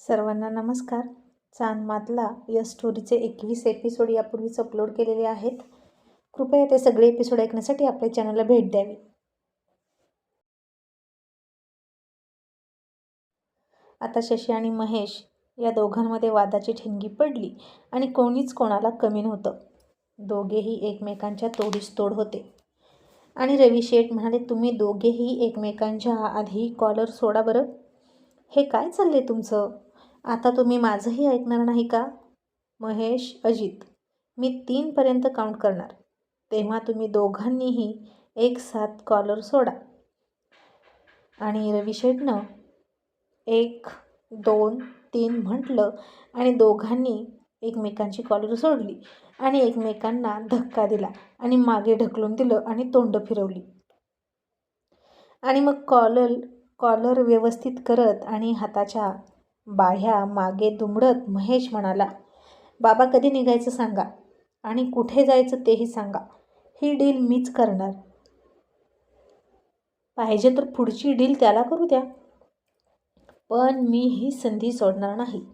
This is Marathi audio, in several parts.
सर्वांना नमस्कार. चांदमातला या स्टोरीचे एकवीस एपिसोड यापूर्वीच अपलोड केलेले आहेत. कृपया ते सगळे एपिसोड ऐकण्यासाठी आपल्या चॅनलला भेट द्यावी. आता शशी आणि महेश या दोघांमध्ये वादाची ठिणगी पडली आणि कोणीच कोणाला कमी नव्हतं. दोघेही एकमेकांच्या तोडीस तोड होते. आणि रवी शेठ म्हणाले तुम्ही दोघेही एकमेकांच्या आधी कॉलर सोडा बरं. हे काय चालले तुमचं? आता तुम्ही माझंही ऐकणार नाही का? महेश अजित मी तीनपर्यंत काउंट करणार. तेव्हा तुम्ही दोघांनीही एक साथ कॉलर सोडा. आणि रवी शेठनं एक दोन तीन म्हटलं आणि दोघांनी एकमेकांची कॉलर सोडली आणि एकमेकांना धक्का दिला आणि मागे ढकलून दिलं आणि तोंड फिरवली. आणि मग कॉलर कॉलर व्यवस्थित करत आणि हाताच्या बाह्या मागे दुमडत महेश म्हणाला बाबा कधी निघायचं सांगा आणि कुठे जायचं तेही सांगा. ही डील मीच करणार. पाहिजे तर पुढची डील त्याला करू द्या. पण मी ही संधी सोडणार नाही.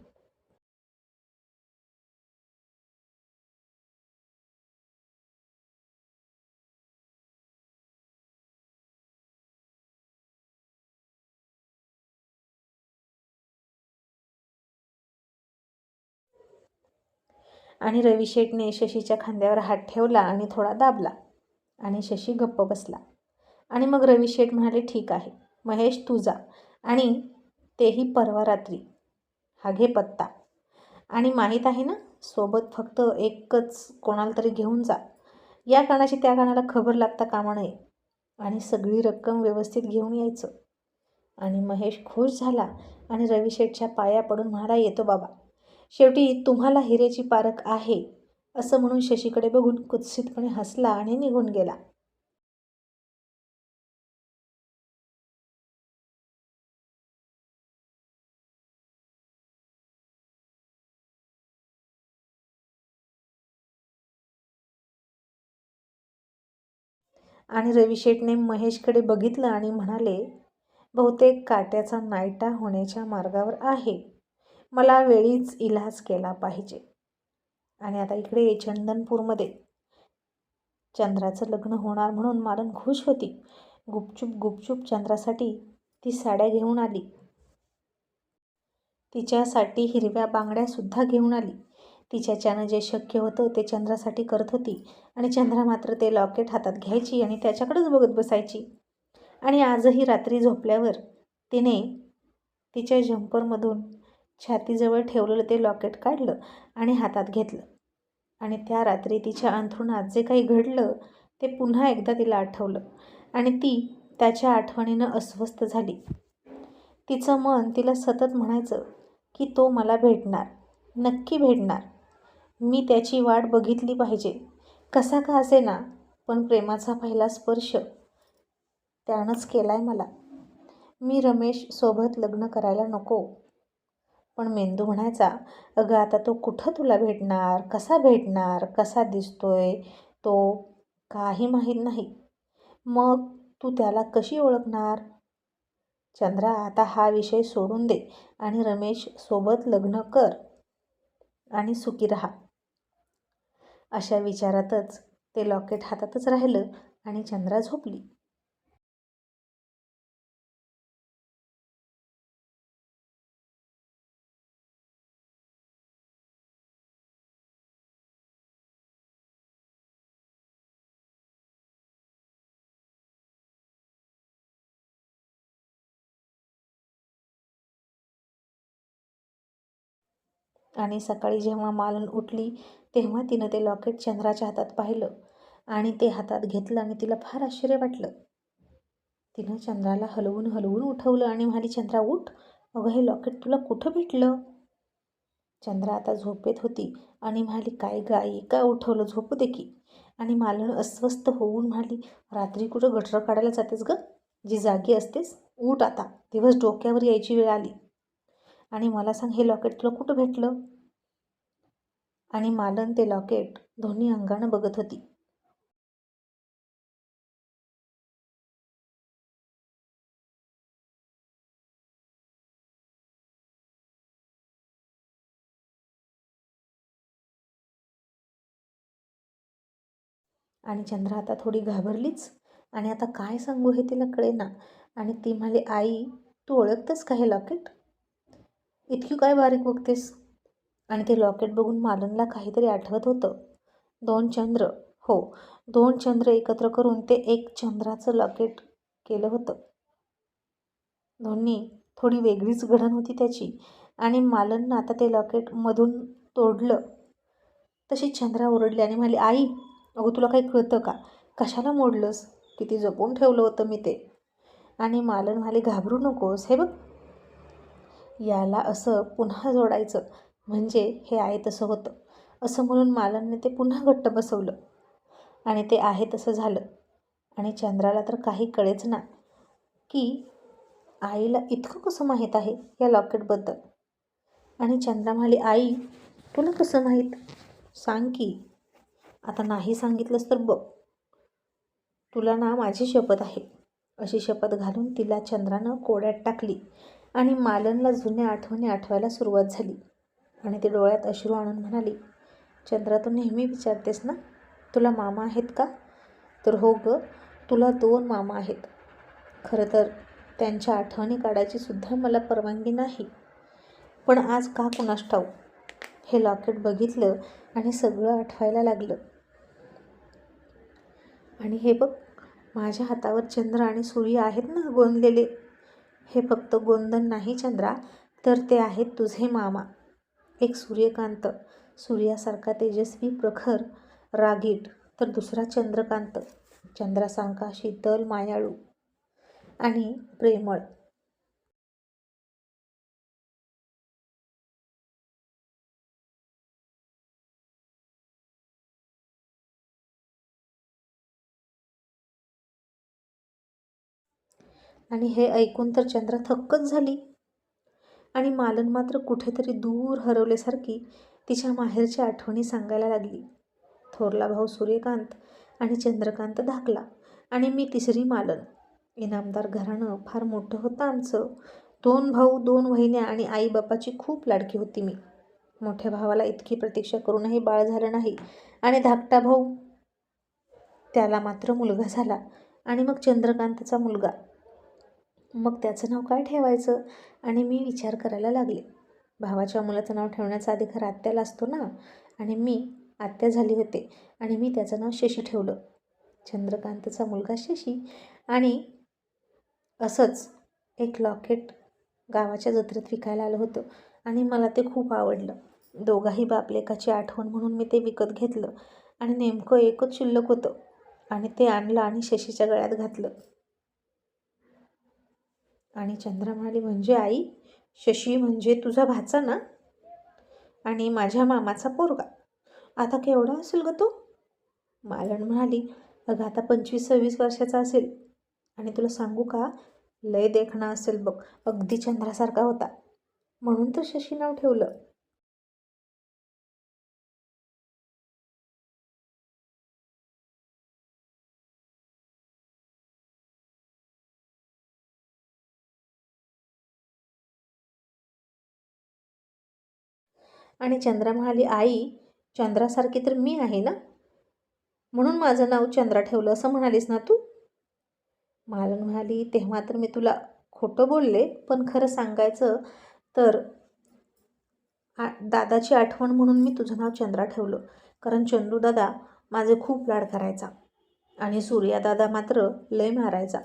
आणि रवी शेटने शशीच्या खांद्यावर हात ठेवला आणि थोडा दाबला. आणि शशी गप्प बसला. आणि मग रवी शेठ म्हणाले ठीक आहे. महेश तू जा. आणि तेही परवा रात्री. हा घे पत्ता. आणि माहीत आहे ना सोबत फक्त एकच कोणाला तरी घेऊन जा. या कानाची त्या कानाला खबर लागता कामा नये. आणि सगळी रक्कम व्यवस्थित घेऊन यायचं. आणि महेश खुश झाला. आणि रवी शेठच्या पाया पडून म्हणाला येतो बाबा. शेवटी तुम्हाला हिरेची पारख आहे असं म्हणून शशीकडे बघून कुत्सितपणे हसला आणि निघून गेला. आणि रविशेठने महेशकडे बघितलं आणि म्हणाले बहुतेक काट्याचा नायटा होण्याच्या मार्गावर आहे. मला वेळीच इलाज केला पाहिजे. आणि आता इकडे चंदनपूरमध्ये चंद्राचं लग्न होणार म्हणून मालन खुश होती. गुपचूप गुपचूप चंद्रासाठी ती साड्या घेऊन आली. तिच्यासाठी हिरव्या बांगड्यासुद्धा घेऊन आली. तिच्याच्यानं जे शक्य होतं ते चंद्रासाठी करत होती. आणि चंद्रा मात्र ते लॉकेट हातात घ्यायची आणि त्याच्याकडेच बघत बसायची. आणि आजही रात्री झोपल्यावर तिने तिच्या जम्परमधून छातीजवळ ठेवलेलं ते लॉकेट काढलं आणि हातात घेतलं. आणि त्या रात्री तिच्या अंथरुणात जे काही घडलं ते पुन्हा एकदा तिला आठवलं. आणि ती त्याच्या आठवणीनं अस्वस्थ झाली. तिचं मन तिला सतत म्हणायचं की तो मला भेटणार नक्की भेटणार. मी त्याची वाट बघितली पाहिजे. कसा का असे ना पण प्रेमाचा पहिला स्पर्श त्यानंच केला आहे मला. मी रमेश सोबत लग्न करायला नको. पण मेंदू म्हणायचा अगं आता तो कुठं तुला भेटणार? कसा भेटणार? कसा दिसतोय? तो काही माहीत नाही. मग तू त्याला कशी ओळखणार? चंद्रा आता हा विषय सोडून दे आणि रमेश सोबत लग्न कर आणि सुखी राहा. अशा विचारातच ते लॉकेट हातातच राहिलं आणि चंद्रा झोपली. आणि सकाळी जेव्हा मालन उठली तेव्हा तिनं ते लॉकेट चंद्राच्या हातात पाहिलं आणि ते हातात घेतलं आणि तिला फार आश्चर्य वाटलं. तिनं चंद्राला हलवून हलवून उठवलं आणि म्हणाली चंद्रा उठ. अगं हे लॉकेट तुला कुठं भेटलं? चंद्रा आता झोपेत होती आणि म्हणाली काय गाई का उठवलं? झोपू दे की. आणि मालन अस्वस्थ होऊन म्हणाली रात्री कुठं गटर काढायला जातेस ग? जी जागी असतेस उठ आता. दिवस डोक्यावर यायची वेळ आली. आणि मला सांग हे लॉकेट तुला कुठं भेटलं? आणि मालन ते लॉकेट दोन्ही अंगानं बघत होती. आणि चंद्र आता थोडी घाबरलीच. आणि आता काय सांगू हे तिला कळेना. आणि ती म्हणाली आई तू ओळखतंस का हे लॉकेट इतकी काय बारीक बघतेस? आणि ते लॉकेट बघून मालनला काहीतरी आठवत होतं. दोन चंद्र हो दोन चंद्र एकत्र करून ते एक चंद्राचं लॉकेट केलं होतं. दोन्ही थोडी वेगळीच घडण होती त्याची. आणि मालननं आता ते लॉकेट मधून तोडलं. तशी चंद्रा ओरडली आणि म्हणाली आई अगो तुला काही कळतं का? कशाला मोडलंस? किती जपून ठेवलं होतं मी ते. आणि मालन म्हणाले घाबरू नकोस. हे बघ याला असं पुन्हा जोडायचं. म्हणजे हे आहे तसं होतं. असं म्हणून मालांनी ते पुन्हा घट्ट बसवलं. आणि ते आहे तसं झालं. आणि चंद्राला तर काही कळेच ना की आईला इतकं कसं माहीत आहे या लॉकेटबद्दल. आणि चंद्रा म्हणाली आई तुला कसं माहीत? सांग की. आता नाही सांगितलंस तर बघ. तुला ना माझी शपथ आहे. अशी शपथ घालून तिला चंद्रानं कोड्यात टाकली. आणि मालनला जुन्या आठवणी आठवायला सुरुवात झाली. आणि ती डोळ्यात अश्रू आणून म्हणाली चंद्रा तू नेहमी विचारतेस ना तुला मामा आहेत का? तर हो ग तुला दोन मामा आहेत. खरं तर त्यांच्या आठवणी काढायची सुद्धा मला परवानगी नाही. पण आज का कुणास ठाऊ हे लॉकेट बघितलं आणि सगळं आठवायला लागलं. आणि हे बघ माझ्या हातावर चंद्र आणि सूर्य आहेत ना गोंदलेले. हे फक्त गोंदन नाही चंद्रा तर ते आहेत तुझे मामा. एक सूर्यकांत. सूर्यासारखा तेजस्वी प्रखर रागीट तर दुसरा चंद्रकांत. चंद्रासारखा शीतल मायाळू आणि प्रेमळ. आणि हे ऐकून तर चंद्रा थक्कच झाली. आणि मालन मात्र कुठेतरी दूर हरवल्यासारखी तिच्या माहेरच्या आठवणी सांगायला लागली. थोरला भाऊ सूर्यकांत आणि चंद्रकांत धाकला आणि मी तिसरी मालन. इनामदार घराणं फार मोठं होतं आमचं. दोन भाऊ दोन वहिन्या आणि आईबापाची खूप लाडकी होती मी. मोठ्या भावाला इतकी प्रतीक्षा करूनही बाळ झालं नाही. आणि धाकटा भाऊ त्याला मात्र मुलगा झाला आणि मग चंद्रकांतचा मुलगा. मग त्याचं नाव काय ठेवायचं? आणि मी विचार करायला लागले. भावाच्या मुलाचं नाव ठेवण्याचा अधिकार आत्याला असतो ना? आणि मी आत्या झाली होते आणि मी त्याचं नाव शशी ठेवलं. चंद्रकांतचा मुलगा शशी आणि असंच एक लॉकेट गावाच्या जत्रेत विकायला आलं होतं आणि मला ते खूप आवडलं. दोघाही बापलेकाची आठवण म्हणून मी ते विकत घेतलं आणि नेमकं एकच शिल्लक होतं आणि ते आणलं आणि शशीच्या गळ्यात घातलं. आणि चंद्रा म्हणाली म्हणजे आई शशी म्हणजे तुझा भाचा ना? आणि माझ्या मामाचा पोरगा. आता केवढा असेल ग तो? मालण म्हणाली अगं आता पंचवीस सव्वीस वर्षाचा असेल. आणि तुला सांगू का लय देखणा असेल बघ अगदी चंद्रासारखा होता. म्हणून तर शशी नाव ठेवलं. आणि चंद्रा म्हणाली आई चंद्रासारखी तर मी आहे ना? म्हणून माझं नाव चंद्रा ठेवलं असं म्हणालीस ना तू? मालन म्हणाली तेव्हा तर मी तुला खोटं बोलले पण खरं सांगायचं तर आ दादाची आठवण म्हणून मी तुझं नाव चंद्रा ठेवलं. कारण चंदू दादा माझे खूप लाड करायचा आणि सूर्यादादा मात्र लय मारायचा.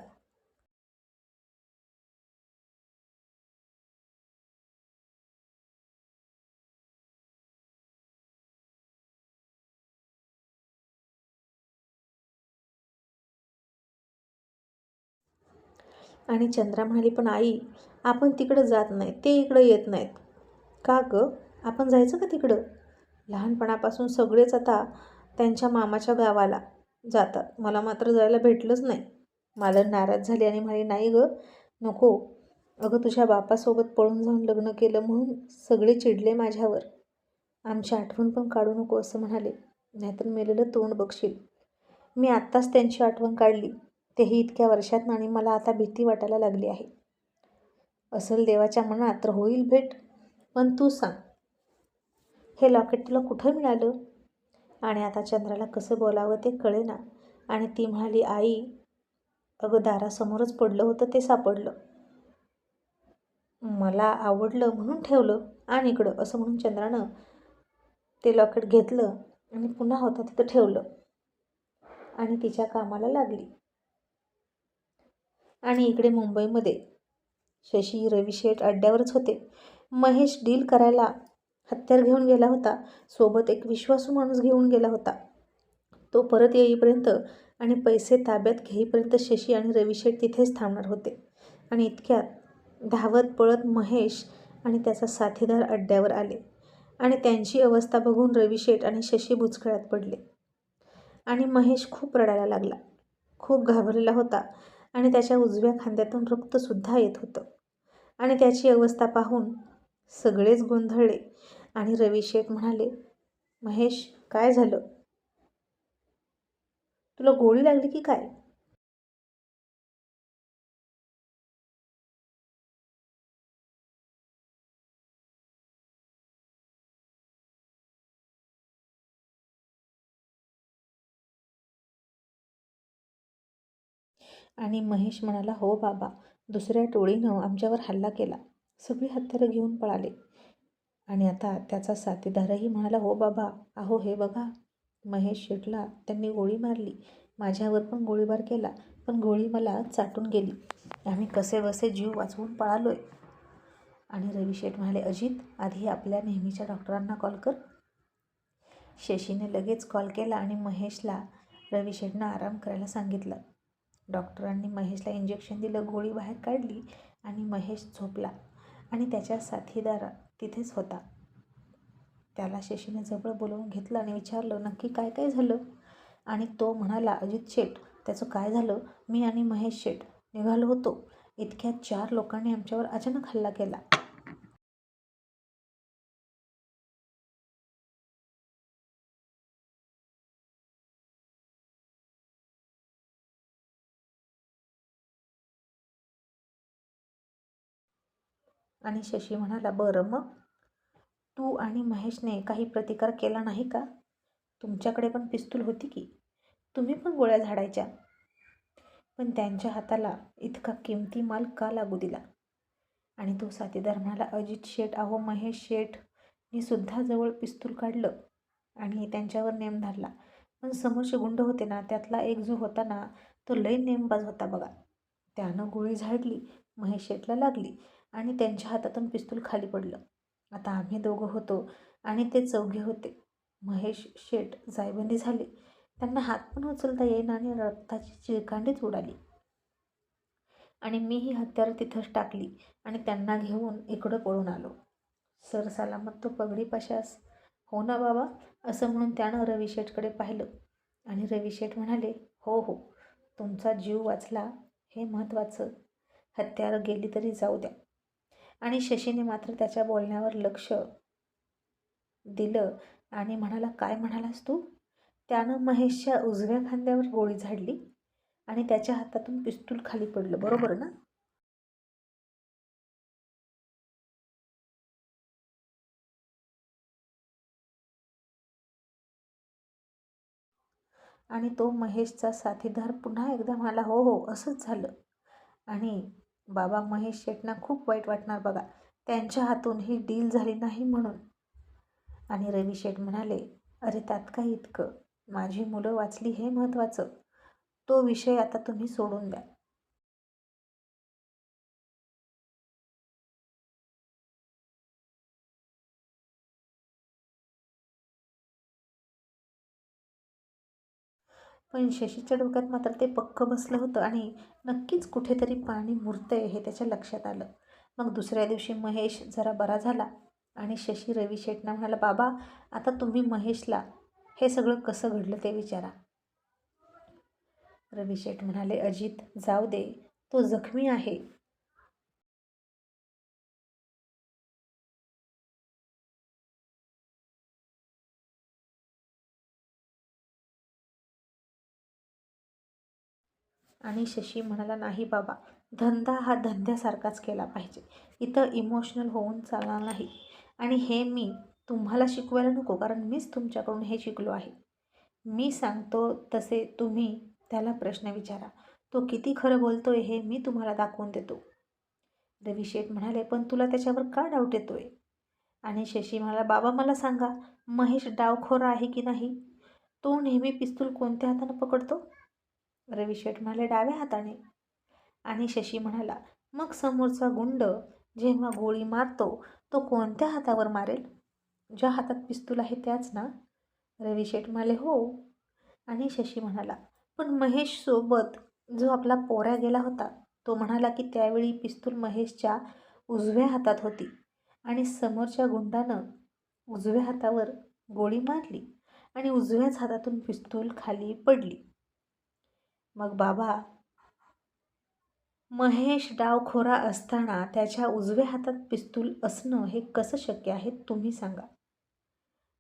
आणि चंद्रा म्हणाली पण आई आपण तिकडं जात नाही ते इकडं येत नाहीत. का गं? आपण जायचं का तिकडं? लहानपणापासून सगळेच आता त्यांच्या मामाच्या गावाला जातात. मला मात्र जायला भेटलंच नाही. मला नाराज झाली आणि म्हणाली नाही गं नको. अगं तुझ्या बापासोबत पळून जाऊन लग्न केलं म्हणून सगळे चिडले माझ्यावर. आमची आठवण पण काढू नको असं म्हणाले. नाहीतर मेलेलं तोंड बघशील. मी आत्ताच त्यांची आठवण काढली. तेही इतक्या वर्षात आणि मला आता भीती वाटायला लागली आहे. असल देवाच्या मनात तर होईल भेट पण तू सांग हे लॉकेट तुला कुठं मिळालं? आणि आता चंद्राला कसं बोलावं ते कळेना. आणि ती म्हणाली आई अगं दारासमोरच पडलं होतं ते सापडलं. मला आवडलं म्हणून ठेवलं. आणि इकडं असं म्हणून चंद्रानं ते लॉकेट घेतलं आणि पुन्हा होता तिथं ठेवलं. आणि तिच्या कामाला लागली. आणि इकडे मुंबईमध्ये शशी रवी शेठ अड्ड्यावरच होते. महेश डील करायला हत्यार घेऊन गेला होता. सोबत एक विश्वासू माणूस घेऊन गेला होता. तो परत येईपर्यंत आणि पैसे ताब्यात घेईपर्यंत शशी आणि रवी शेठ तिथेच थांबणार होते. आणि इतक्यात धावत पळत महेश आणि त्याचा साथीदार अड्ड्यावर आले आणि त्यांची अवस्था बघून रवी शेठ आणि शशी बुचकळ्यात पडले. आणि महेश खूप रडायला लागला. खूप घाबरलेला होता. आणि त्याच्या उजव्या खांद्यातून रक्तसुद्धा येत होतं. आणि त्याची अवस्था पाहून सगळेच गोंधळले आणि रवी शेख म्हणाले महेश काय झालं? तुला गोळी लागली की काय? आणि महेश म्हणाला हो बाबा. दुसऱ्या टोळीनं आमच्यावर हल्ला केला. सगळी हत्यारं घेऊन पळाले. आणि आता त्याचा साथीदारही म्हणाला हो बाबा अहो हे बघा. महेश शेटला त्यांनी गोळी मारली. माझ्यावर पण गोळीबार केला पण गोळी मला चाटून गेली. आम्ही कसेबसे जीव वाचवून पळालोय. आणि रवी शेठ म्हणाले अजित आधी आपल्या नेहमीच्या डॉक्टरांना कॉल कर. शशीने लगेच कॉल केला आणि महेशला रवी शेठनं आराम करायला सांगितलं. डॉक्टरांनी महेशला इंजेक्शन दिलं गोळी बाहेर काढली आणि महेश झोपला आणि त्याच्या साथीदार तिथेच होता. त्याला शशीने जवळ बोलवून घेतलं आणि विचारलं नक्की काय काय झालं? आणि तो म्हणाला अजित शेठ त्याचं काय झालं? मी आणि महेश शेठ निघालो होतो. इतक्या चार लोकांनी आमच्यावर अचानक हल्ला केला. आणि शशी म्हणाला बरं मग. तू आणि महेशने काही प्रतिकार केला नाही का? तुमच्याकडे पण पिस्तूल होती की? तुम्ही पण गोळ्या झाडायच्या. पण त्यांच्या हाताला इतका किमती माल का लागू दिला? आणि तो साथीदार म्हणाला अजित शेठ अहो महेश शेठनी सुद्धा जवळ पिस्तूल काढलं आणि त्यांच्यावर नेम धरला. पण समोरचे गुंड होते ना त्यातला एक जो होता ना तो लय नेमबाज होता बघा. त्यानं गोळी झाडली महेश शेठला लागली. आणि त्यांच्या हातातून पिस्तूल खाली पडलं. आता आम्ही दोघं होतो आणि ते चौघे होते. महेश शेठ जायबंदी झाले. त्यांना हात पण उचलता येईना आणि रक्ताची चिळकांडीच उडाली. आणि मी ही हत्यार तिथंच टाकली आणि त्यांना घेऊन इकडं पळून आलो. सर सलामत तो पगडी पशास हो ना बाबा असं म्हणून त्यानं रवी शेठकडे पाहिलं. आणि रवी शेठ म्हणाले हो हो तुमचा जीव वाचला हे महत्त्वाचं. हत्यार गेली तरी जाऊ द्या. आणि शशीने मात्र त्याच्या बोलण्यावर लक्ष दिलं. आणि म्हणाला काय म्हणालास तू? त्यानं महेशच्या उजव्या खांद्यावर गोळी झाडली आणि त्याच्या हातातून पिस्तूल खाली पडलं. बरोबर ना? आणि तो महेशचा साथीदार पुन्हा एकदा म्हणाला हो हो असंच झालं. आणि बाबा महेश शेटना खूप वाईट वाटणार बघा. त्यांच्या हातून ही डील झाली नाही म्हणून. आणि रवी शेठ म्हणाले अरे त्यात काय इतकं? माझी मुलं वाचली हे महत्त्वाचं तो विषय आता तुम्ही सोडून द्या. पण शशीच्या डोक्यात मात्र ते पक्क बसलं होतं आणि नक्कीच कुठेतरी पाणी मुरतंय हे त्याच्या लक्षात आलं. मग दुसऱ्या दिवशी महेश जरा बरा झाला आणि शशी रवी शेटना म्हणाला बाबा आता तुम्ही महेशला हे सगळं कसं घडलं ते विचारा. रवी शेठ म्हणाले अजित जाऊ दे. तो जखमी आहे. आणि शशी म्हणाला नाही बाबा धंदा हा धंद्यासारखाच केला पाहिजे. इथं इमोशनल होऊन चालणार नाही. आणि हे मी तुम्हाला शिकवायला नको कारण मीच तुमच्याकडून हे शिकलो आहे. मी सांगतो तसे तुम्ही त्याला प्रश्न विचारा. तो किती खरं बोलतोय हे मी तुम्हाला दाखवून देतो. रवी शेठ म्हणाले पण तुला त्याच्यावर का डाऊट येतोय? आणि शशी म्हणाला बाबा मला सांगा महेश डावखोरा आहे की नाही? तो नेहमी पिस्तूल कोणत्या हातानं पकडतो? रवी शेठ म्हणाले डाव्या हाताने. आणि शशी म्हणाला मग समोरचा गुंड जेव्हा गोळी मारतो तो कोणत्या हातावर मारेल? ज्या हातात पिस्तूल आहे त्याच ना? रवी शेठ म्हणाले हो. आणि शशी म्हणाला पण महेशसोबत जो आपला पोऱ्या गेला होता तो म्हणाला की त्यावेळी पिस्तूल महेशच्या उजव्या हातात होती आणि समोरच्या गुंडानं उजव्या हातावर गोळी मारली आणि उजव्याच हातातून पिस्तूल खाली पडली. मग बाबा महेश डावखोरा असताना त्याच्या उजव्या हातात पिस्तूल असणं हे कसं शक्य आहे तुम्ही सांगा.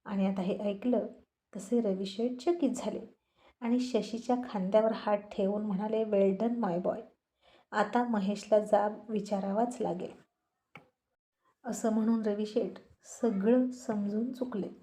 आणि आता हे ऐकलं तसे रविशेठ चकित झाले आणि शशीच्या खांद्यावर हात ठेवून म्हणाले वेल्डन माय बॉय आता महेशला जाब विचारावाच लागेल. असं म्हणून रविशेठ सगळं समजून चुकले.